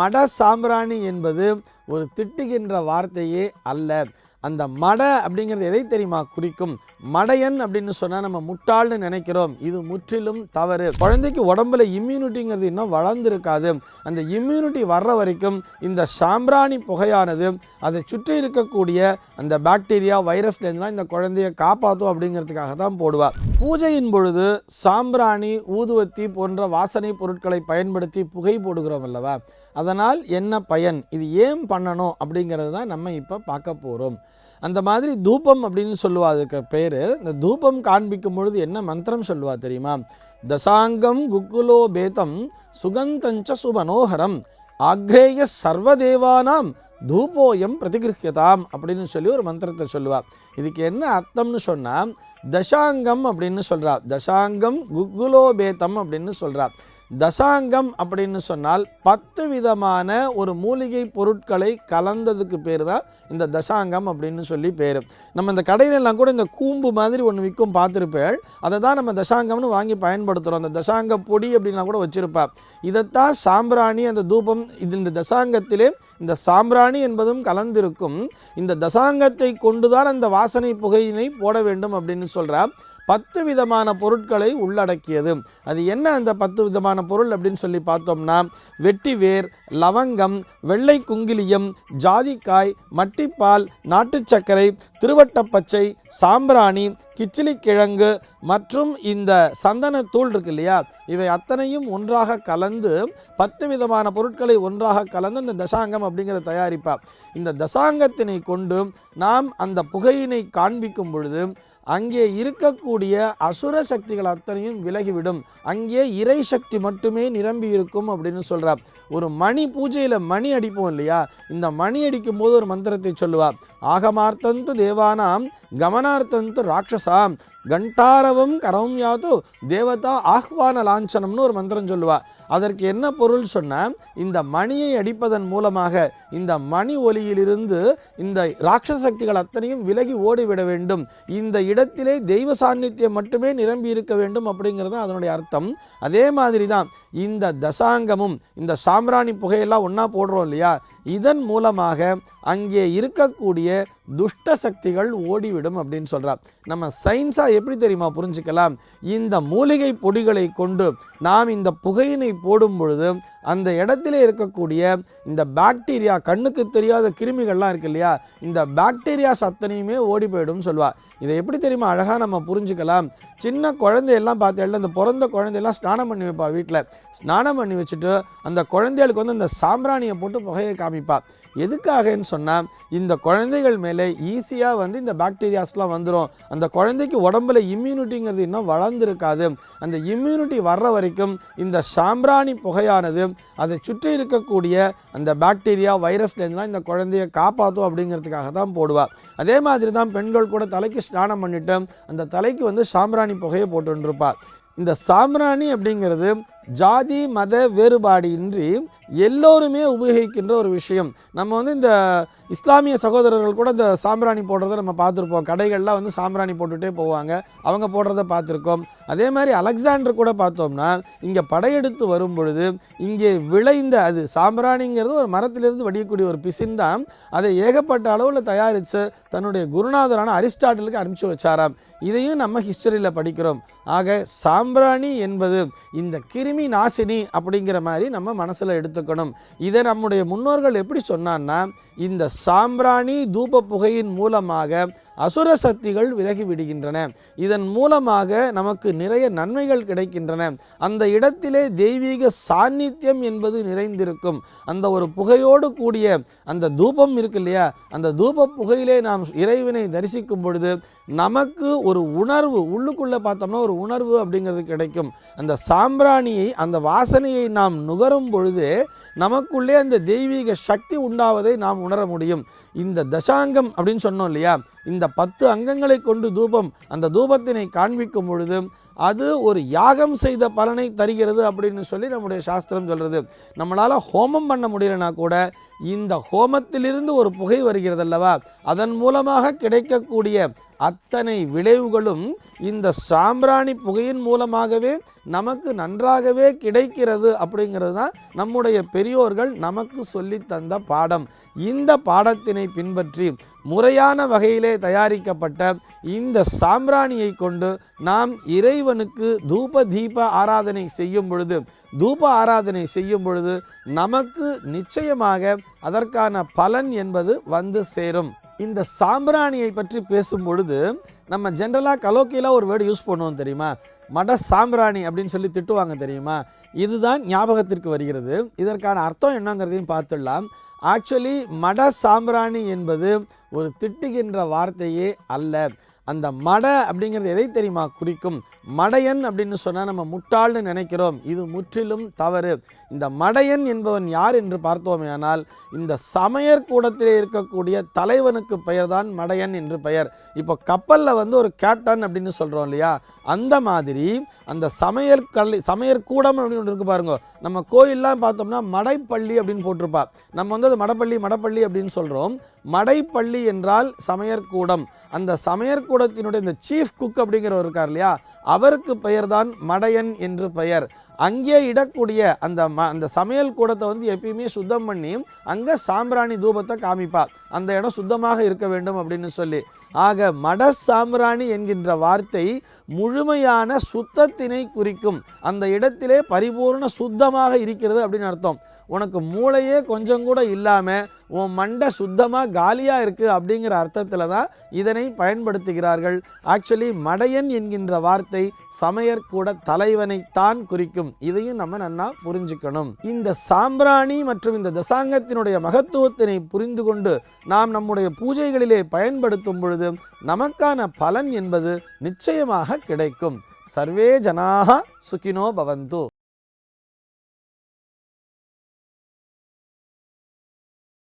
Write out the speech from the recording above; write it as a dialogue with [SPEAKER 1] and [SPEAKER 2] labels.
[SPEAKER 1] மட சாம்பிராணி என்பது ஒரு திட்டுகின்ற வார்த்தையே அல்ல. அந்த மட அப்படிங்கிறது எதை தெரியுமா? குறிக்கும். மடையன் அப்படின்னு சொன்னால் நம்ம முட்டாள்னு நினைக்கிறோம். இது முற்றிலும் தவறு. குழந்தைக்கு உடம்புல இம்யூனிட்டிங்கிறது இன்னும் வளர்ந்துருக்காது. அந்த இம்யூனிட்டி வர்ற வரைக்கும் இந்த சாம்பிராணி புகையானது அதை சுற்றி இருக்கக்கூடிய அந்த பாக்டீரியா வைரஸ்லேருந்துலாம் இந்த குழந்தைய காப்பாற்றும் அப்படிங்கிறதுக்காக தான் போடுவார் பூஜையின் பொழுது சாம்பிராணி ஊதுவத்தி போன்ற வாசனை பொருட்களை பயன்படுத்தி புகை போடுகிறோம் அல்லவா? அதனால் என்ன பயன்? இது ஏன் பண்ணணும் அப்படிங்கிறது தான் நம்ம இப்போ பார்க்க போகிறோம் அந்த மாதிரி தூபம் அப்படின்னு சொல்லுவா அதுக்கு பேர். இந்த தூபம் காண்பிக்கும் பொழுது என்ன மந்திரம் சொல்லுவா தெரியுமா? தசாங்கம் குக்குலோ பேதம் சுகந்தஞ்ச சுமனோகரம் ஆக்ரேய சர்வதேவானாம் தூபோயம் பிரதிகிருஹியதாம் அப்படின்னு சொல்லி ஒரு மந்திரத்தை சொல்லுவா. இதுக்கு என்ன அர்த்தம்னு சொன்னால் தசாங்கம் அப்படின்னு சொல்றா. தசாங்கம் குக்குலோபேதம் அப்படின்னு சொல்றா. தசாங்கம் அப்படின்னு சொன்னால் பத்து விதமான ஒரு மூலிகை பொருட்களை கலந்ததுக்கு பேர் தான் இந்த தசாங்கம் அப்படின்னு சொல்லி பேர். நம்ம இந்த கடையிலெல்லாம் கூட இந்த கூம்பு மாதிரி ஒன்று விற்கும் பார்த்துருப்பேள் அதை தான் நம்ம தசாங்கம்னு வாங்கி பயன்படுத்துகிறோம் அந்த தசாங்க பொடி அப்படின்லாம் கூட வச்சுருப்பா. இதைத்தான் சாம்பிராணி அந்த தூபம் இது இந்த தசாங்கத்திலே இந்த சாம்பிராணி என்பதும் கலந்திருக்கும். இந்த தசாங்கத்தை கொண்டுதான் அந்த வாசனை புகையினை போட வேண்டும் அப்படின்னு சொல்றா. பத்து விதமான பொருட்களை உள்ளடக்கியது. அது என்ன அந்த பத்து விதமான பொருள் அப்படின்னு சொல்லி பார்த்தோம்னா வெட்டிவேர் லவங்கம் வெள்ளை குங்கிலியம் ஜாதிக்காய் மட்டிப்பால் நாட்டுச் சர்க்கரை திருவட்டப்பச்சை சாம்பிராணி கிச்சிலிக்கிழங்கு மற்றும் இந்த சந்தனத்தூள் இருக்கு இல்லையா? இவை அத்தனையும் ஒன்றாக கலந்து பத்து விதமான பொருட்களை ஒன்றாக கலந்து இந்த தசாங்கம் அப்படிங்கிறத தயாரிப்பா இந்த தசாங்கத்தினை கொண்டு நாம் அந்த புகையினை காண்பிக்கும் பொழுது அங்கே இருக்கக்கூடிய அசுர சக்திகள் அத்தனையும் விலகிவிடும். அங்கே இறை சக்தி மட்டுமே நிரம்பி இருக்கும் அப்படின்னு சொல்கிறார் ஒரு மணி பூஜையில் மணி அடிப்போம் இல்லையா? இந்த மணி அடிக்கும் போது ஒரு மந்திரத்தை சொல்லுவார். ஆகமார்த்தந்து தேவானாம் கமனார்த்தந்து Sam கண்டாரவம் கரம் யாது தேவதா ஆஹ்வான லாஞ்சனம்னு ஒரு மந்திரம் சொல்லுவா. அதற்கு என்ன பொருள் சொன்னால் இந்த மணியை அடிப்பதன் மூலமாக இந்த மணி ஒலியிலிருந்து இந்த ராட்சச சக்திகள் அத்தனையும் விலகி ஓடிவிட வேண்டும். இந்த இடத்திலே தெய்வ சாநித்தியம் மட்டுமே நிரம்பி இருக்க வேண்டும் அப்படிங்கிறது தான் அதனுடைய அர்த்தம். அதே மாதிரி தான் இந்த தசாங்கமும் இந்த சாம்ராணி புகையெல்லாம் ஒன்றா போடுறோம் இல்லையா? இதன் மூலமாக அங்கே இருக்கக்கூடிய துஷ்ட சக்திகள் ஓடிவிடும் அப்படின்னு சொல்கிறார் நம்ம சயின்ஸாக எப்படி தெரியுமா புரிஞ்சுக்கலாம்? இந்த மூலிகை பொடிகளை கொண்டு நாம் இந்த புகையினை போடும் பொழுது அந்த இடத்துல இருக்கக்கூடிய இந்த பாக்டீரியா கண்ணுக்கு தெரியாத கிருமிகள்லாம் இருக்கு இல்லையா? இந்த பாக்டீரியாஸ் அத்தனையுமே ஓடி போயிடும்னு சொல்லுவா இதை எப்படி தெரியுமா? அழகாக நம்ம புரிஞ்சுக்கலாம். சின்ன குழந்தையெல்லாம் பார்த்தேன் இந்த பிறந்த குழந்தையெல்லாம் ஸ்நானம் பண்ணி வைப்பா வீட்டில் ஸ்நானம் பண்ணி வச்சுட்டு அந்த குழந்தைகளுக்கு வந்து அந்த சாம்பிராணியை போட்டு புகையை காமிப்பா. எதுக்காகன்னு சொன்னால் இந்த குழந்தைகள் மேலே ஈஸியாக வந்து இந்த பாக்டீரியாஸ்லாம் வந்துடும் அந்த குழந்தைக்கு உடம்புல இம்யூனிட்டிங்கிறது இன்னும் வளர்ந்துருக்காது. அந்த இம்யூனிட்டி வர்ற வரைக்கும் இந்த சாம்பிராணி புகையானது அதை சுற்றி இருக்கக்கூடிய அந்த பாக்டீரியா வைரஸ்லேருந்துலாம் இந்த குழந்தைய காப்பாற்றும் அப்படிங்கிறதுக்காக தான் போடுவாள் அதே மாதிரி தான் பெண்கள் கூட தலைக்கு ஸ்நானம் பண்ணிவிட்டு அந்த தலைக்கு வந்து சாம்பிராணி புகையை போட்டுருப்பா இந்த சாம்பிராணி அப்படிங்கிறது ஜாதி மத வேறுபாடு இன்றி எல்லோருமே உபயோகிக்கின்ற ஒரு விஷயம். நம்ம வந்து இந்த இஸ்லாமிய சகோதரர்கள் கூட இந்த சாம்பிராணி போடுறத நம்ம பார்த்துருப்போம். கடைகள்லாம் வந்து சாம்பிராணி போட்டுகிட்டே போவாங்க. அவங்க போடுறத பார்த்துருக்கோம். அதே மாதிரி அலெக்சாண்டர் கூட பார்த்தோம்னா இங்கே படையெடுத்து வரும் பொழுது இங்கே விளைந்த அது சாம்பிராணிங்கிறது ஒரு மரத்திலிருந்து வடியக்கூடிய ஒரு பிசின் தான். அதை ஏகப்பட்ட அளவில் தயாரித்து தன்னுடைய குருநாதரான அரிஸ்டாட்டிலுக்கு அனுப்பிச்சு வச்சாராம். இதையும் நம்ம ஹிஸ்டரியில் படிக்கிறோம். ஆக சாம்பிராணி என்பது இந்த கிருமி நாசினி அப்படிங்கிற மாதிரி நம்ம மனசில் எடுத்துக்கணும். இதை நம்முடைய முன்னோர்கள் எப்படி சொன்னான்னா இந்த சாம்பிராணி தூப புகையின் மூலமாக அசுர சக்திகள் விலகி விடுகின்றன. இதன் மூலமாக நமக்கு நிறைய நன்மைகள் கிடைக்கின்றன. அந்த இடத்திலே தெய்வீக சாநித்தியம் என்பது நிறைந்திருக்கும். அந்த ஒரு புகையோடு கூடிய அந்த தூபம் இருக்கு இல்லையா? அந்த தூப புகையிலே நாம் இறைவனை தரிசிக்கும் பொழுது நமக்கு ஒரு உணர்வு உள்ளுக்குள்ளே பார்த்தோம்னா ஒரு உணர்வு அப்படிங்கிறது கிடைக்கும். அந்த சாம்பிராணியை அந்த வாசனையை நாம் நுகரும் பொழுது நமக்குள்ளே அந்த தெய்வீக சக்தி உண்டாவதை நாம் உணர முடியும். இந்த தசாங்கம் அப்படின்னு சொன்னோம் இல்லையா? இந்த பத்து அங்கங்களை கொண்டு தூபம் அந்த தூபத்தினை காண்பிக்கும் பொழுது அது ஒரு யாகம் செய்த பலனை தருகிறது அப்படின்னு சொல்லி நம்முடைய சாஸ்திரம் சொல்கிறது நம்மளால் ஹோமம் பண்ண முடியலனா கூட இந்த ஹோமத்திலிருந்து ஒரு புகை வருகிறது அல்லவா? அதன் மூலமாக கிடைக்கக்கூடிய அத்தனை விளைவுகளும் இந்த சாம்பிராணி புகையின் மூலமாகவே நமக்கு நன்றாகவே கிடைக்கிறது அப்படிங்கிறது தான் நம்முடைய பெரியோர்கள் நமக்கு சொல்லி தந்த பாடம். இந்த பாடத்தினை பின்பற்றி முறையான வகையிலே தயாரிக்கப்பட்ட இந்த சாம்பிராணியை கொண்டு நாம் இறை இறைவனுக்கு தூப தீப ஆராதனை செய்யும் பொழுது தூப ஆராதனை செய்யும் பொழுது நமக்கு நிச்சயமாக அதற்கான பலன் என்பது வந்து சேரும். இந்த சாம்பிராணியை பற்றி பேசும் பொழுது நம்ம ஜென்ரலாக கலோக்கியலாக ஒரு வேர்டு யூஸ் பண்ணுவோம் தெரியுமா? மட சாம்பிராணி அப்படின்னு சொல்லி திட்டுவாங்க தெரியுமா? இதுதான் ஞாபகத்திற்கு வருகிறது. இதற்கான அர்த்தம் என்னங்கிறதையும் பார்த்துடலாம். ஆக்சுவலி மட சாம்பிராணி என்பது ஒரு திட்டுகின்ற வார்த்தையே அல்ல. அந்த மட அப்படிங்கிறது எதை தெரியுமா? குறிக்கும்? மடையன் அப்படின்னு சொன்னால் நம்ம முட்டாள்னு நினைக்கிறோம். இது முற்றிலும் தவறு. இந்த மடையன் என்பவன் யார் என்று பார்த்தோமேயானால் இந்த சமையற் கூடத்திலே இருக்கக்கூடிய தலைவனுக்கு பெயர் தான் மடையன் என்று பெயர். இப்போ கப்பலில் வந்து ஒரு கேப்டன் அப்படின்னு சொல்கிறோம் இல்லையா? அந்த மாதிரி அந்த சமையல் கல் சமையற் கூடம் அப்படின்னு ஒன்று இருக்கு பாருங்க. நம்ம கோயிலெலாம் பார்த்தோம்னா மடைப்பள்ளி அப்படின்னு போட்டிருப்பா. நம்ம வந்து அது மடப்பள்ளி மடப்பள்ளி அப்படின்னு சொல்கிறோம் மடைப்பள்ளி என்றால் சமையற்கூடம் அந்த பள்ளிக்கூடத்தினுடைய இந்த சீஃப் குக் அப்படிங்கிறவர் இருக்கார் இல்லையா? அவருக்கு பெயர் தான் மடையன் என்று பெயர். அங்கே இடக்கூடிய அந்த ம அந்த சமையல் கூடத்தை வந்து எப்பயுமே சுத்தம் பண்ணி அங்கே சாம்பிராணி தூபத்தை காமிப்பார். அந்த இடம் சுத்தமாக இருக்க வேண்டும் அப்படின்னு சொல்லி. ஆக மட சாம்பிராணி என்கின்ற வார்த்தை முழுமையான சுத்தத்தினை குறிக்கும். அந்த இடத்திலே பரிபூர்ண சுத்தமாக இருக்கிறது அப்படின்னு அர்த்தம். உனக்கு மூளையே கொஞ்சம் கூட இல்லாமல் உன் மண்டை சுத்தமாக காலியாக இருக்குது அப்படிங்கிற அர்த்தத்தில் தான் இதனை சொல்கிறார்கள் ஆக்சுவலி மடையன் என்கின்ற வார்த்தை சமையற்கூட தலைவனைத்தான் குறிக்கும். இதையும் நம்ம நன்னா புரிஞ்சுக்கணும். இந்த சாம்பிராணி மற்றும் இந்த தசாங்கத்தினுடைய மகத்துவத்தினை புரிந்து கொண்டு நாம் நம்முடைய பூஜைகளிலே பயன்படுத்தும் பொழுது நமக்கான பலன் என்பது நிச்சயமாக கிடைக்கும். சர்வே ஜனாக சுகினோ பவந்து.